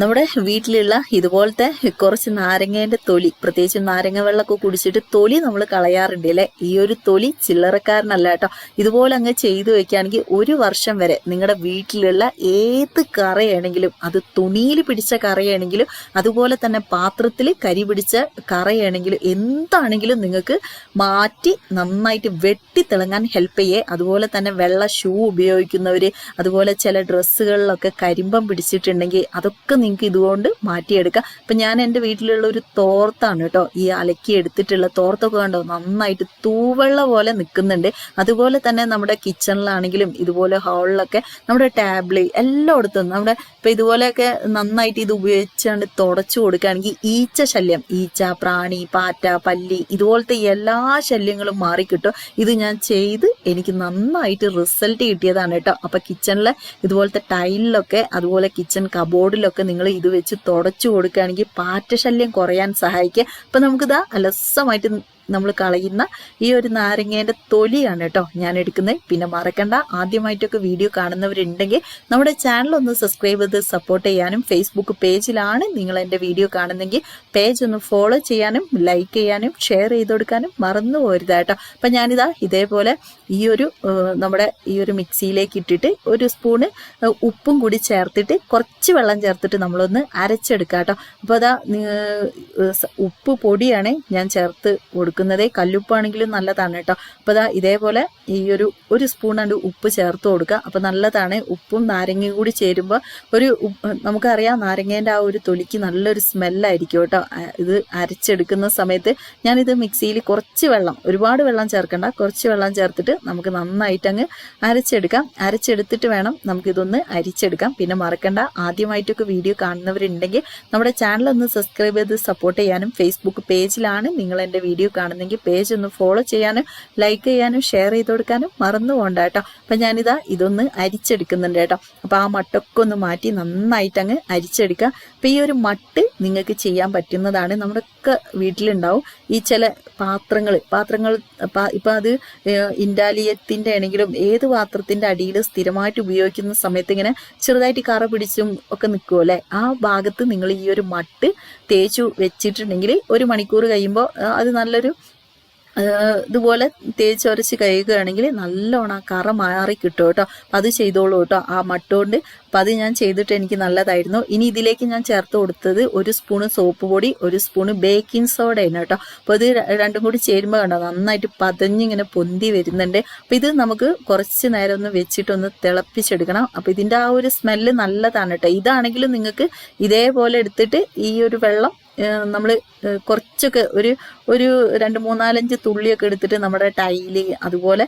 നമ്മുടെ വീട്ടിലുള്ള ഇതുപോലത്തെ കുറച്ച് നാരങ്ങേന്റെ തൊലി പ്രത്യേകിച്ച് നാരങ്ങ വെള്ളമൊക്കെ കുടിച്ചിട്ട് തൊലി നമ്മൾ കളയാറുണ്ട് അല്ലെ? ഈ ഒരു തൊലി ചില്ലറക്കാരനല്ല കേട്ടോ. ഇതുപോലെ അങ്ങ് ചെയ്തു വെക്കുകയാണെങ്കിൽ ഒരു വർഷം വരെ നിങ്ങളുടെ വീട്ടിലുള്ള ഏത് കറയാണെങ്കിലും അത് തുണിയിൽ പിടിച്ച കറയാണെങ്കിലും അതുപോലെ തന്നെ പാത്രത്തിൽ കരി പിടിച്ച കറയാണെങ്കിലും എന്താണെങ്കിലും നിങ്ങൾക്ക് മാറ്റി നന്നായിട്ട് വെട്ടി തിളങ്ങാൻ ഹെൽപ്പ് ചെയ്യേ. അതുപോലെ തന്നെ വെള്ള ഷൂ ഉപയോഗിക്കുന്നവർ അതുപോലെ ചില ഡ്രസ്സുകളിലൊക്കെ കരിമ്പം പിടിച്ചിട്ടുണ്ടെങ്കിൽ അതൊക്കെ നിങ്ങൾക്ക് ഇതുകൊണ്ട് മാറ്റിയെടുക്കാം. അപ്പം ഞാൻ എന്റെ വീട്ടിലുള്ള ഒരു തോർത്താണ് കേട്ടോ. ഈ അലക്കി എടുത്തിട്ടുള്ള തോർത്തൊക്കെ കണ്ടോ? നന്നായിട്ട് തൂവെള്ള പോലെ നിൽക്കുന്നുണ്ട് അതുപോലെ തന്നെ നമ്മുടെ കിച്ചണിലാണെങ്കിലും ഇതുപോലെ ഹാളിലൊക്കെ നമ്മുടെ ടാബ്ലി എല്ലായിടത്തും നമ്മുടെ ഇപ്പം ഇതുപോലെയൊക്കെ നന്നായിട്ട് ഇത് ഉപയോഗിച്ചാണ്ട് തുടച്ചു കൊടുക്കുകയാണെങ്കിൽ ഈച്ച ശല്യം ഈച്ച പ്രാണി പാറ്റ പല്ലി ഇതുപോലത്തെ എല്ലാ ശല്യങ്ങളും മാറിക്കിട്ടും. ഇത് ഞാൻ ചെയ്ത് എനിക്ക് നന്നായിട്ട് റിസൾട്ട് കിട്ടിയതാണ് കേട്ടോ. അപ്പം കിച്ചണിലെ ഇതുപോലത്തെ ടൈലിലൊക്കെ അതുപോലെ കിച്ചൺ കബോർഡിലൊക്കെ നിങ്ങൾ ഇത് വെച്ച് തുടച്ചു കൊടുക്കുകയാണെങ്കിൽ പാറ്റ ശല്യം കുറയാൻ സഹായിക്കുക. അപ്പം നമുക്കിതാ അലസമായിട്ട് നമ്മൾ കളയുന്ന ഈ ഒരു നാരങ്ങേന്റെ തൊലിയാണ് കേട്ടോ ഞാൻ എടുക്കുന്നത്. പിന്നെ മറക്കണ്ട ആദ്യമായിട്ടൊക്കെ വീഡിയോ കാണുന്നവരുണ്ടെങ്കിൽ നമ്മുടെ ചാനൽ ഒന്ന് സബ്സ്ക്രൈബ് ചെയ്ത് സപ്പോർട്ട് ചെയ്യാനും ഫേസ്ബുക്ക് പേജിലാണ് നിങ്ങൾ എന്റെ വീഡിയോ കാണുന്നെങ്കിൽ പേജ് ഒന്ന് ഫോളോ ചെയ്യാനും ലൈക്ക് ചെയ്യാനും ഷെയർ ചെയ്ത് കൊടുക്കാനും മറന്നു പോരുത് കേട്ടോ. അപ്പം ഞാനിതാ ഇതേപോലെ ഈ ഒരു നമ്മുടെ ഈ ഒരു മിക്സിയിലേക്ക് ഇട്ടിട്ട് ഒരു സ്പൂണ് ഉപ്പും കൂടി ചേർത്തിട്ട് കുറച്ച് വെള്ളം ചേർത്തിട്ട് നമ്മളൊന്ന് അരച്ചെടുക്കുക കേട്ടോ. അപ്പോൾ അതാ ഉപ്പ് പൊടിയാണ് ഞാൻ ചേർത്ത് കൊടുക്കുന്നത്. കല്ലുപ്പാണെങ്കിലും നല്ലതാണ് കേട്ടോ. അപ്പോൾ അതാ ഇതേപോലെ ഈ ഒരു ഒരു സ്പൂൺ കണ്ട് ഉപ്പ് ചേർത്ത് കൊടുക്കുക അപ്പോൾ നല്ലതാണ് ഉപ്പും നാരങ്ങയും കൂടി ചേരുമ്പോൾ ഒരു നമുക്കറിയാം നാരങ്ങേന്റെ ആ ഒരു തൊലിക്ക് നല്ലൊരു സ്മെല്ലായിരിക്കും കേട്ടോ. ഇത് അരച്ചെടുക്കുന്ന സമയത്ത് ഞാനിത് മിക്സിയിൽ കുറച്ച് വെള്ളം ഒരുപാട് വെള്ളം ചേർക്കണ്ട കുറച്ച് വെള്ളം ചേർത്തിട്ട് നമുക്ക് നന്നായിട്ട് അങ്ങ് അരച്ചെടുക്കാം. അരച്ചെടുത്തിട്ട് വേണം നമുക്കിതൊന്ന് അരിച്ചെടുക്കാം. പിന്നെ മറക്കണ്ട ആദ്യമായിട്ടൊക്കെ വീഡിയോ കാണുന്നവരുണ്ടെങ്കിൽ നമ്മുടെ ചാനൽ ഒന്ന് സബ്സ്ക്രൈബ് ചെയ്ത് സപ്പോർട്ട് ചെയ്യാനും ഫേസ്ബുക്ക് പേജിലാണ് നിങ്ങൾ എന്റെ വീഡിയോ കാണുന്നെങ്കിൽ പേജ് ഒന്ന് ഫോളോ ചെയ്യാനും ലൈക്ക് ചെയ്യാനും ഷെയർ ചെയ്ത് കൊടുക്കാനും മറന്നു പോകണ്ട കേട്ടോ. അപ്പം ഞാനിതാ ഇതൊന്ന് അരിച്ചെടുക്കുന്നുണ്ട് കേട്ടോ. അപ്പോൾ ആ മട്ടൊക്കെ ഒന്ന് മാറ്റി നന്നായിട്ട് അങ്ങ് അരിച്ചെടുക്കുക. അപ്പം ഈ ഒരു മട്ട് നിങ്ങൾക്ക് ചെയ്യാൻ പറ്റുന്നതാണ് നമ്മുടെയൊക്കെ വീട്ടിലുണ്ടാവും. ഈ ചില പാത്രങ്ങൾ പാത്രങ്ങൾ ഇപ്പൊ അത് ഏഹ്, ഇൻഡാലിയത്തിന്റെ ആണെങ്കിലും ഏത് പാത്രത്തിന്റെ അടിയിൽ സ്ഥിരമായിട്ട് ഉപയോഗിക്കുന്ന സമയത്ത് ഇങ്ങനെ ചെറുതായിട്ട് കറ പിടിച്ചും ഒക്കെ നിൽക്കുമോ നിൽക്കുമല്ലേ ആ ഭാഗത്ത് നിങ്ങൾ ഈ ഒരു മട്ട് തേച്ചു വെച്ചിട്ടുണ്ടെങ്കിൽ ഒരു മണിക്കൂർ കഴിയുമ്പോൾ അത് നല്ലൊരു ഇതുപോലെ തേച്ചൊരച്ച് കഴുകുകയാണെങ്കിൽ നല്ലോണം ആ കറ മാറി കിട്ടും കേട്ടോ. അത് ചെയ്തോളൂ കേട്ടോ. ആ മട്ടുകൊണ്ട് അപ്പം അത് ഞാൻ ചെയ്തിട്ട് എനിക്ക് നല്ലതായിരുന്നു. ഇനി ഇതിലേക്ക് ഞാൻ ചേർത്ത് കൊടുത്തത് ഒരു സ്പൂണ് സോപ്പ് പൊടി ഒരു സ്പൂണ് ബേക്കിംഗ് സോഡയാണ് കേട്ടോ. അപ്പോൾ ഇത് രണ്ടും കൂടി ചേരുമ്പോൾ കണ്ടോ നന്നായിട്ട് പതഞ്ഞിങ്ങനെ പൊന്തി വരുന്നുണ്ട്. അപ്പം ഇത് നമുക്ക് കുറച്ച് നേരം ഒന്ന് വെച്ചിട്ടൊന്ന് തിളപ്പിച്ചെടുക്കണം. അപ്പം ഇതിന്റെ ആ ഒരു സ്മെല്ല് നല്ലതാണ് കേട്ടോ. ഇതാണെങ്കിലും നിങ്ങൾക്ക് ഇതേപോലെ എടുത്തിട്ട് ഈ ഒരു വെള്ളം നമ്മൾ കുറച്ചൊക്കെ ഒരു ഒരു രണ്ട് മൂന്നാലഞ്ച് തുള്ളിയൊക്കെ എടുത്തിട്ട് നമ്മുടെ ടൈൽ അതുപോലെ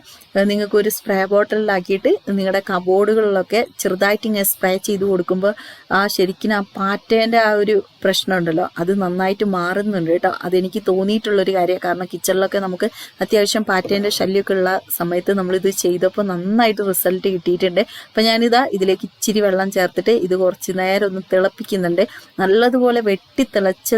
നിങ്ങൾക്ക് ഒരു സ്പ്രേ ബോട്ടിലാക്കിയിട്ട് നിങ്ങളുടെ കബോർഡുകളിലൊക്കെ ചെറുതായിട്ട് ഇങ്ങനെ സ്പ്രേ ചെയ്ത് കൊടുക്കുമ്പോൾ ആ ശരിക്കും ആ പാറ്റേന്റെ ആ ഒരു പ്രശ്നമുണ്ടല്ലോ. അത് നന്നായിട്ട് മാറുന്നുണ്ട് കേട്ടോ. അതെനിക്ക് തോന്നിയിട്ടുള്ളൊരു കാര്യമാണ്. കാരണം കിച്ചണിലൊക്കെ നമുക്ക് അത്യാവശ്യം പാറ്റേന്റെ ശല്യമൊക്കെ ഉള്ള സമയത്ത് നമ്മളിത് ചെയ്തപ്പോൾ നന്നായിട്ട് റിസൾട്ട് കിട്ടിയിട്ടുണ്ട്. അപ്പം ഞാനിതാ ഇതിലേക്ക് ഇച്ചിരി വെള്ളം ചേർത്തിട്ട് ഇത് കുറച്ച് നേരം ഒന്ന് തിളപ്പിക്കുന്നുണ്ട്. നല്ലതുപോലെ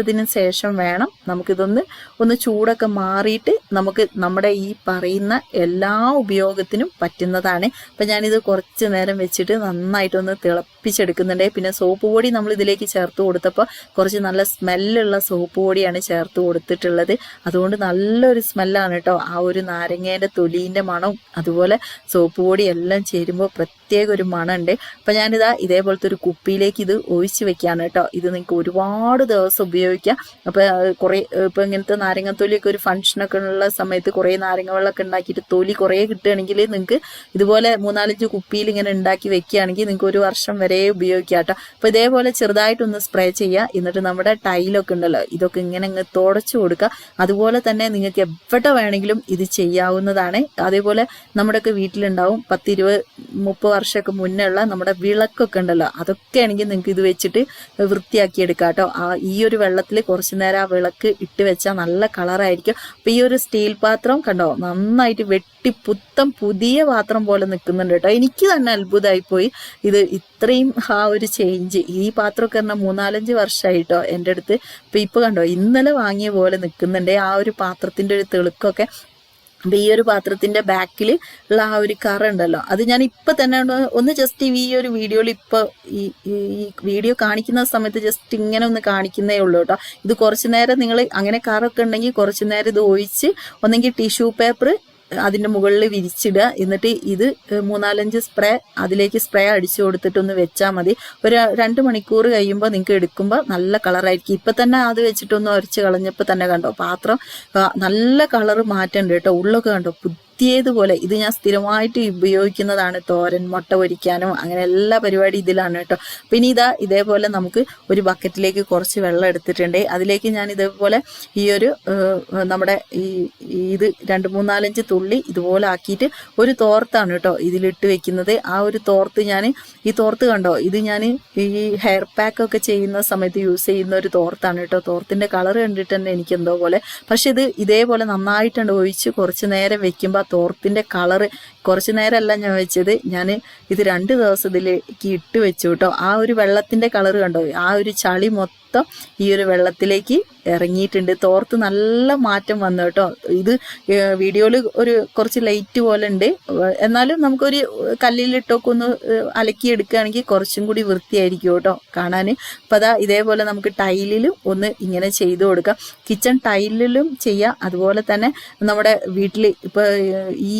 വെട്ടിത്തിളച്ചതിന് ശേഷം വേണം നമുക്കിതൊന്ന് ഒന്ന് ചൂടൊക്കെ മാറിയിട്ട് നമുക്ക് നമ്മുടെ ഈ പറയുന്ന എല്ലാ ഉപയോഗത്തിനും പറ്റുന്നതാണ്. അപ്പം ഞാനിത് കുറച്ച് നേരം വെച്ചിട്ട് നന്നായിട്ടൊന്ന് തിളപ്പിച്ചെടുക്കുന്നുണ്ട്. പിന്നെ സോപ്പ് പൊടി നമ്മൾ ഇതിലേക്ക് ചേർത്ത് കൊടുത്തപ്പോൾ കുറച്ച് നല്ല സ്മെല്ലുള്ള സോപ്പ് പൊടിയാണ് ചേർത്ത് കൊടുത്തിട്ടുള്ളത്. അതുകൊണ്ട് നല്ലൊരു സ്മെല്ലാണ് കേട്ടോ ആ ഒരു നാരങ്ങേന്റെ തൊലീന്റെ മണവും അതുപോലെ സോപ്പ് പൊടി എല്ലാം ചേരുമ്പോൾ പ്രത്യേക ഒരു മണമുണ്ട് അപ്പം ഞാനിതാ ഇതേപോലത്തെ ഒരു കുപ്പിയിലേക്ക് ഇത് ഒഴിച്ച് വെക്കുകയാണ് കേട്ടോ ഇത് നിങ്ങൾക്ക് ഒരുപാട് ദിവസം ഉപയോഗിക്കാം അപ്പോൾ കുറേ ഇപ്പോൾ ഇങ്ങനത്തെ നാരങ്ങത്തൊലിയൊക്കെ ഒരു ഫംഗ്ഷനൊക്കെ ഉള്ള സമയത്ത് കുറേ നാരങ്ങ വെള്ളമൊക്കെ ഉണ്ടാക്കിയിട്ട് തൊലി കുറേ കിട്ടുകയാണെങ്കിൽ നിങ്ങൾക്ക് ഇതുപോലെ മൂന്നാലഞ്ച് കുപ്പിയിൽ ഇങ്ങനെ ഉണ്ടാക്കി വെക്കുകയാണെങ്കിൽ നിങ്ങൾക്ക് ഒരു വർഷം വരെ ഉപയോഗിക്കാം കേട്ടോ. അപ്പോൾ ഇതേപോലെ ചെറുതായിട്ടൊന്ന് സ്പ്രേ ചെയ്യുക. എന്നിട്ട് നമ്മുടെ ടൈലൊക്കെ ഉണ്ടല്ലോ ഇതൊക്കെ ഇങ്ങനെ അങ്ങ് തുടച്ചു കൊടുക്കുക. അതുപോലെ തന്നെ നിങ്ങൾക്ക് എവിടെ വേണമെങ്കിലും ഇത് ചെയ്യാവുന്നതാണ്. അതേപോലെ നമ്മുടെയൊക്കെ വീട്ടിലുണ്ടാവും പത്തിരുപത് മുപ്പത് വർഷമൊക്കെ മുന്നേ ഉള്ള നമ്മുടെ വിളക്കൊക്കെ ഉണ്ടല്ലോ അതൊക്കെ ആണെങ്കിൽ നിങ്ങൾക്ക് ഇത് വെച്ചിട്ട് വൃത്തിയാക്കി എടുക്കാം കേട്ടോ. ആ ഈ ഒരു വെള്ളത്തിൽ കുറച്ച് നേരം ആ വിളക്ക് ഇട്ട് വെച്ചാൽ നല്ല കളറായിരിക്കും. അപ്പം ഈ ഒരു സ്റ്റീൽ പാത്രം കണ്ടോ നന്നായിട്ട് വെട്ടി പുത്തം പുതിയ പാത്രം പോലെ നിൽക്കുന്നുണ്ട് കേട്ടോ. എനിക്ക് തന്നെ അത്ഭുതമായിപ്പോയി ഇത് ഇത്രയും ആ ഒരു ചേഞ്ച് ഈ പാത്രമൊക്കെ പറഞ്ഞാൽ മൂന്നാലഞ്ച് വർഷമായിട്ടോ എന്റെ അടുത്ത്. ഇപ്പം ഇപ്പോൾ കണ്ടോ ഇന്നലെ വാങ്ങിയ പോലെ നിൽക്കുന്നുണ്ട് ആ ഒരു പാത്രത്തിന്റെ ഒരു തെളുക്കൊക്കെ. അപ്പൊ ഈ ഒരു പാത്രത്തിന്റെ ബാക്കിൽ ഉള്ള ആ ഒരു കറ ഉണ്ടല്ലോ. അത് ഞാൻ ഇപ്പൊ തന്നെ ഒന്ന് ജസ്റ്റ് ഈ ഒരു വീഡിയോയിൽ ഇപ്പൊ ഈ ഈ വീഡിയോ കാണിക്കുന്ന സമയത്ത് ജസ്റ്റ് ഇങ്ങനെ ഒന്ന് കാണിക്കുന്നേ ഉള്ളൂ കേട്ടോ. ഇത് കുറച്ചു നേരം നിങ്ങൾ അങ്ങനെ കറൊക്കെ ഉണ്ടെങ്കിൽ കുറച്ചു നേരം ഇത് ഒഴിച്ച് ഒന്നെങ്കിൽ ടിഷ്യൂ പേപ്പർ അതിന്റെ മുകളിൽ വിരിച്ചിടുക. എന്നിട്ട് ഇത് മൂന്നാലഞ്ച് സ്പ്രേ അതിലേക്ക് സ്പ്രേ അടിച്ചു കൊടുത്തിട്ടൊന്ന് വെച്ചാൽ മതി. ഒരു രണ്ട് മണിക്കൂർ കഴിയുമ്പോൾ നിങ്ങൾക്ക് എടുക്കുമ്പോൾ നല്ല കളറായിരിക്കും ഇപ്പം തന്നെ അത് വെച്ചിട്ടൊന്ന് ഉരച്ച് കളഞ്ഞപ്പോൾ തന്നെ കണ്ടോ പാത്രം നല്ല കളറ് മാറ്റമുണ്ട് കേട്ടോ. ഉള്ളൊക്കെ കണ്ടോ പുതിയതുപോലെ ഇത് ഞാൻ സ്ഥിരമായിട്ട് ഉപയോഗിക്കുന്നതാണ്. തോരൻ മുട്ട പൊരിക്കാനും അങ്ങനെ എല്ലാ പരിപാടി ഇതിലാണ് കേട്ടോ. പിന്നെ ഇതാ ഇതേപോലെ നമുക്ക് ഒരു ബക്കറ്റിലേക്ക് കുറച്ച് വെള്ളം എടുത്തിട്ടുണ്ട്. അതിലേക്ക് ഞാൻ ഇതേപോലെ ഈ ഒരു നമ്മുടെ ഈ ഇത് രണ്ട് മൂന്നാലഞ്ച് തുള്ളി ഇതുപോലെ ആക്കിയിട്ട് ഒരു തോർത്താണ് കേട്ടോ ഇതിലിട്ട് വെക്കുന്നത്. ആ ഒരു തോർത്ത് ഞാൻ ഈ തോർത്ത് കണ്ടോ? ഇത് ഞാൻ ഈ ഹെയർ പാക്ക് ഒക്കെ ചെയ്യുന്ന സമയത്ത് യൂസ് ചെയ്യുന്ന ഒരു തോർത്താണ് കേട്ടോ. തോർത്തിന്റെ കളർ കണ്ടിട്ട് തന്നെ എനിക്ക് എന്തോ പോലെ. പക്ഷെ ഇത് ഇതേപോലെ നന്നായിട്ടുണ്ട് ഒഴിച്ച് കുറച്ച് നേരം വെക്കുമ്പോൾ ആ തോർത്തിന്റെ കളറ് കുറച്ച് നേരമല്ല ഞാൻ വെച്ചത്. ഞാൻ ഇത് രണ്ട് ദിവസത്തിലേക്ക് ഇട്ട് വെച്ചു കേട്ടോ ആ ഒരു വെള്ളത്തിന്റെ കളർ കണ്ടോ? ആ ഒരു ചളി മൊത്തം ഈ ഒരു വെള്ളത്തിലേക്ക് ഇറങ്ങിയിട്ടുണ്ട്. തോർത്ത് നല്ല മാറ്റം വന്നു കേട്ടോ ഇത് വീഡിയോയിൽ ഒരു കുറച്ച് ലൈറ്റ് പോലെ ഉണ്ട്. എന്നാലും നമുക്കൊരു കല്ലിലിട്ടൊക്കെ ഒന്ന് അലക്കിയെടുക്കുകയാണെങ്കിൽ കുറച്ചും കൂടി വൃത്തിയായിരിക്കും കേട്ടോ കാണാൻ അപ്പം അതാ ഇതേപോലെ നമുക്ക് ടൈലിലും ഒന്ന് ഇങ്ങനെ ചെയ്തു കൊടുക്കാം. കിച്ചൺ ടൈലിലും ചെയ്യാം. അതുപോലെ തന്നെ നമ്മുടെ വീട്ടിൽ ഇപ്പോൾ ഈ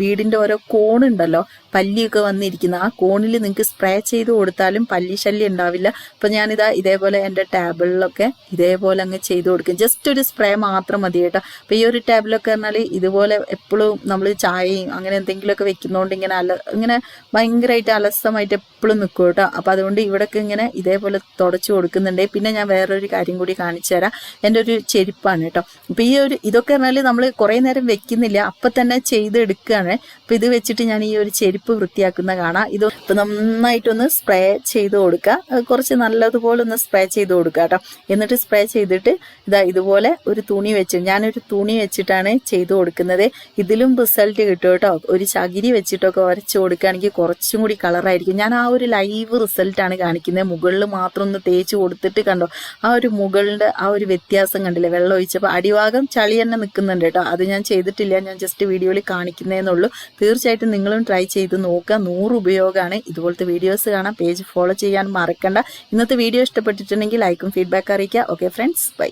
വീടിന്റെ ഓരോ കോണുണ്ടല്ലോ. പല്ലിയൊക്കെ വന്നിരിക്കുന്ന. ആ കോണിൽ നിങ്ങൾക്ക് സ്പ്രേ ചെയ്ത് കൊടുത്താലും പല്ലി ശല്യം ഉണ്ടാവില്ല. അപ്പം ഞാനിതാ ഇതേപോലെ എന്റെ ടാബിളിലൊക്കെ ഇതേപോലെ അങ്ങ് ചെയ്ത് കൊടുക്കും. ജസ്റ്റ് ഒരു സ്പ്രേ മാത്രം മതി കേട്ടോ. അപ്പം ഈ ഒരു ടാബിലൊക്കെ പറഞ്ഞാൽ ഇതുപോലെ എപ്പോഴും നമ്മൾ ചായയും അങ്ങനെ എന്തെങ്കിലുമൊക്കെ വെക്കുന്നതുകൊണ്ട് ഇങ്ങനെ അല ഇങ്ങനെ ഭയങ്കരമായിട്ട് അലസമായിട്ട് എപ്പോഴും നിൽക്കും കേട്ടോ. അപ്പം അതുകൊണ്ട് ഇവിടെയൊക്കെ ഇങ്ങനെ ഇതേപോലെ തുടച്ചു കൊടുക്കുന്നുണ്ട്. പിന്നെ ഞാൻ വേറൊരു കാര്യം കൂടി കാണിച്ചു തരാം. എന്റെ ഒരു ചെരുപ്പാണ് കേട്ടോ. അപ്പം ഈ ഒരു ഇതൊക്കെ പറഞ്ഞാൽ നമ്മൾ കുറേ നേരം വെക്കുന്നില്ല. അപ്പം തന്നെ ചെയ്തെടുക്കുകയാണ്. അപ്പം ഇത് വെച്ചിട്ട് ഞാൻ ഈ ഒരു ചെരുപ്പ് വൃത്തിയാക്കുന്ന കാണാം. ഇത് ഇപ്പൊ നന്നായിട്ടൊന്ന് സ്പ്രേ ചെയ്ത് കൊടുക്കുക. കുറച്ച് നല്ലതുപോലെ ഒന്ന് സ്പ്രേ ചെയ്ത് കൊടുക്കുക കേട്ടോ. എന്നിട്ട് സ്പ്രേ ചെയ്തിട്ട് ഇതാ ഇതുപോലെ ഒരു തുണി വെച്ച് ഞാനൊരു തുണി വെച്ചിട്ടാണ് ചെയ്ത് കൊടുക്കുന്നത്. ഇതിലും റിസൾട്ട് കിട്ടും കേട്ടോ. ഒരു ചകിരി വെച്ചിട്ടൊക്കെ വരച്ച് കൊടുക്കുകയാണെങ്കിൽ കുറച്ചും കൂടി കളറായിരിക്കും ഞാൻ ആ ഒരു ലൈവ് റിസൾട്ടാണ് കാണിക്കുന്നത്. മുകളിൽ മാത്രം ഒന്ന് തേച്ച് കൊടുത്തിട്ട് കണ്ടോ? ആ ഒരു മുകളിന്റെ ആ ഒരു വ്യത്യാസം കണ്ടില്ലേ? വെള്ളം ഒഴിച്ചപ്പോൾ അടിവാഗം ചളി തന്നെ നിൽക്കുന്നുണ്ട് കേട്ടോ. അത് ഞാൻ ചെയ്തിട്ടില്ല. ഞാൻ ജസ്റ്റ് വീഡിയോയിൽ കാണിക്കുന്നതെന്നുള്ളൂ തീർച്ചയായിട്ടും നിങ്ങളും ട്രൈ ചെയ്ത് നോക്കുക. നൂറ് ഉപയോഗമാണ് ഇതുപോലത്തെ വീഡിയോസ് കാണാം പേജ് ഫോളോ ചെയ്യാൻ മറക്കണ്ട. ഇന്നത്തെ വീഡിയോ ഇഷ്ടപ്പെട്ടിട്ടുണ്ടെങ്കിൽ ലൈക്കും ഫീഡ്ബാക്ക് അറിയിക്കുക. Okay friends bye